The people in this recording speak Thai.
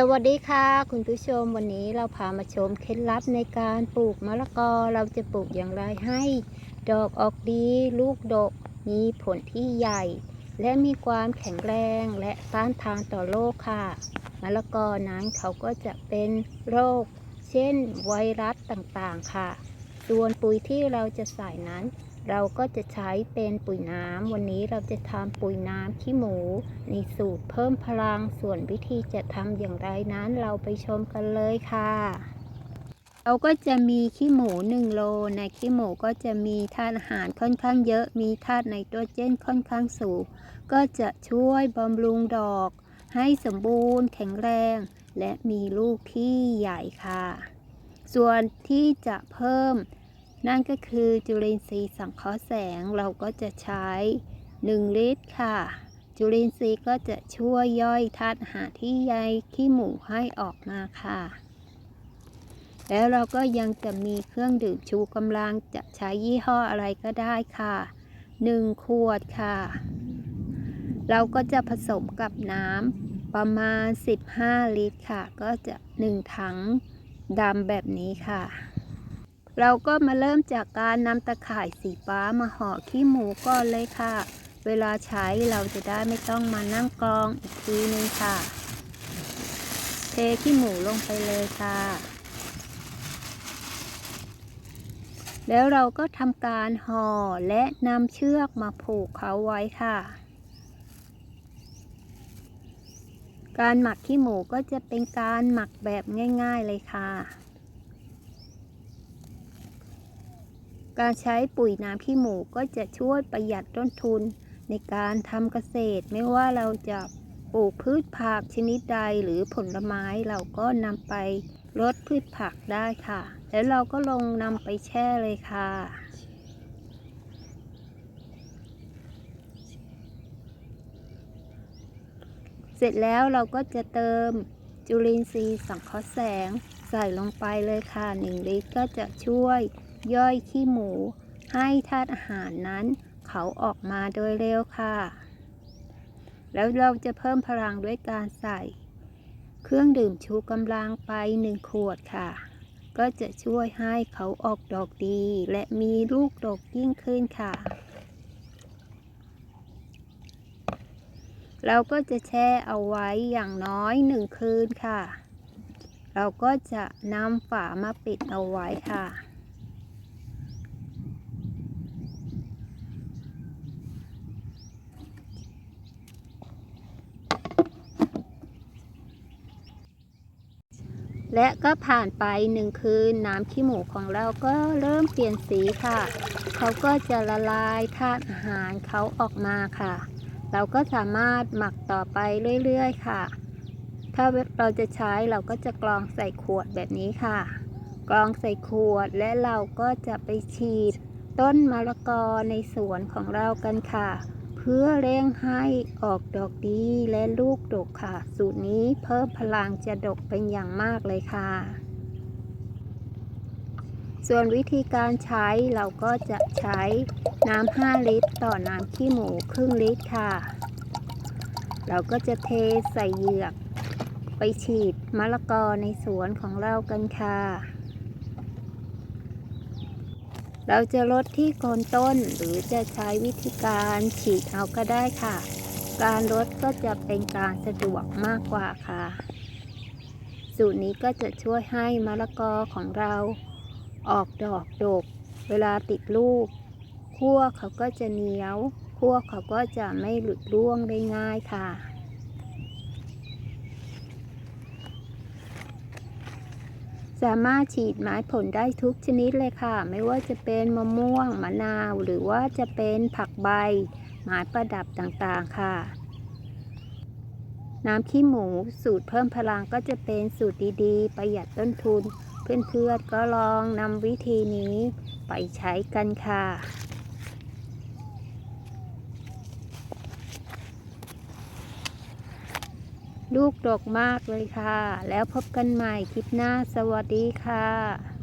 สวัสดีค่ะ คุณผู้ชมวันนี้เราพามาชมเคล็ดลับในการปลูกมะละกอเราจะปลูกอย่างไรให้ ดอกออกดี ลูกดก มีผลที่ใหญ่ และมีความแข็งแรงและต้านทานต่อโรคค่ะมะละกอนั้นเขาก็จะเป็นโรค เช่นไวรัสต่างๆค่ะ ส่วนปุ๋ยที่เราจะใส่นั้น เราก็จะใช้เป็นปุ๋ยน้ำ วันนี้เราจะทำปุ๋ยน้ำขี้หมู ในสูตรเพิ่มพลัง ส่วนวิธีจะทำอย่างไรนั้นเราไปชมกันเลยค่ะ เราก็จะมีขี้หมู 1 โล ในขี้หมูก็จะมีธาตุอาหารค่อนข้างเยอะ มีธาตุไนโตรเจนค่อนข้างสูง ก็จะช่วยบำรุงดอก ให้สมบูรณ์ แข็งแรง และมีลูกที่ใหญ่ค่ะ ส่วนที่จะเพิ่ม นั่นก็คือจุลินทรีย์สังเคราะห์แสงเราก็จะใช้ 1 ลิตรค่ะ จุลินทรีย์ก็จะช่วยย่อยธาตุอาหารที่ใยขี้หมูให้ออกมาค่ะ แล้วเราก็ยังจะมีเครื่องดื่มชูกำลังจะใช้ยี่ห้ออะไรก็ได้ค่ะ 1 ขวดค่ะ เราก็จะผสมกับน้ำประมาณ 15 ลิตรค่ะ ก็จะ 1 ถังดำแบบนี้ค่ะ เราก็มาเริ่มจากการนำตะข่ายสีฟ้ามาห่อขี้หมูก่อนเลยค่ะ เวลาใช้เราจะได้ไม่ต้องมานั่งกรองอีกทีนึงค่ะ เทขี้หมูลงไปเลยค่ะ แล้วเราก็ทำการห่อและนำเชือกมาผูกเขาไว้ค่ะ การหมักขี้หมูก็จะเป็นการหมักแบบง่าย ๆเลยค่ะ การใช้ปุ๋ยน้ำขี้หมูก็จะช่วยประหยัดต้นทุนในการทำเกษตร ไม่ว่าเราจะปลูกพืชผักชนิดใดหรือผลไม้เราก็นำไปลดพืชผักได้ค่ะ แล้วเราก็ลงนำไปแช่เลยค่ะ เสร็จแล้วเราก็จะเติมจุลินทรีย์สังเคราะห์แสงใส่ลงไปเลยค่ะ 1 ลิตรก็จะช่วย ย่อยขี้หมู ให้ธาตุอาหารนั้น เขาออกมาโดยเร็วค่ะ แล้วเราจะเพิ่มพลังด้วยการใส่ เครื่องดื่มชูกำลังไป1ขวดค่ะ ก็จะช่วยให้เขาออกดอกดี และมีลูกดกยิ่งขึ้นค่ะ เราก็จะแช่เอาไว้อย่างน้อยหนึ่งคืนค่ะเราก็จะนำฝามาปิดเอาไว้ค่ะ และก็ผ่านไปหนึ่งคืนน้ำขี้หมูของเราก็เริ่มเปลี่ยนสีค่ะ เขาก็จะละลายธาตุอาหารเขาออกมาค่ะ เราก็สามารถหมักต่อไปเรื่อยๆค่ะ ถ้าเราจะใช้เราก็จะกรองใส่ขวดแบบนี้ค่ะ กรองใส่ขวดและเราก็จะไปฉีด ต้นมะละกอในสวนของเรากันค่ะ เพื่อเร่งให้ออกดอกดีและลูกดกค่ะ สูตรนี้เพิ่มพลังจะดกเป็นอย่างมากเลยค่ะ ส่วนวิธีการใช้เราก็จะใช้น้ำ 5 ลิตร ต่อน้ำขี้หมูครึ่งลิตรค่ะ เราก็จะเทใส่เหยือก ไปฉีดมะละกอในสวนของเรากันค่ะ เราจะลดที่โคนต้นหรือจะใช้วิธีการฉีดเอาก็ได้ค่ะ การลดก็จะเป็นการสะดวกมากกว่าค่ะ สูตรนี้ก็จะช่วยให้มะละกอของเราออกดอกดก เวลาติดลูกคั่วเขาก็จะเหนียวคั่วเขาก็จะไม่หลุดร่วงได้ง่ายค่ะ สามารถฉีดไม้ผลได้ทุกชนิดเลยค่ะ ไม่ว่าจะเป็นมะม่วงมะนาว หรือว่าจะเป็นผักใบ ไม้ประดับต่างๆค่ะ น้ำขี้หมูสูตรเพิ่มพลังก็จะเป็นสูตรดีๆ ประหยัดต้นทุน เพื่อนๆก็ลองนำวิธีนี้ไปใช้กันค่ะ ลูกดกมากเลยค่ะ แล้วพบกันใหม่คลิปหน้าสวัสดีค่ะ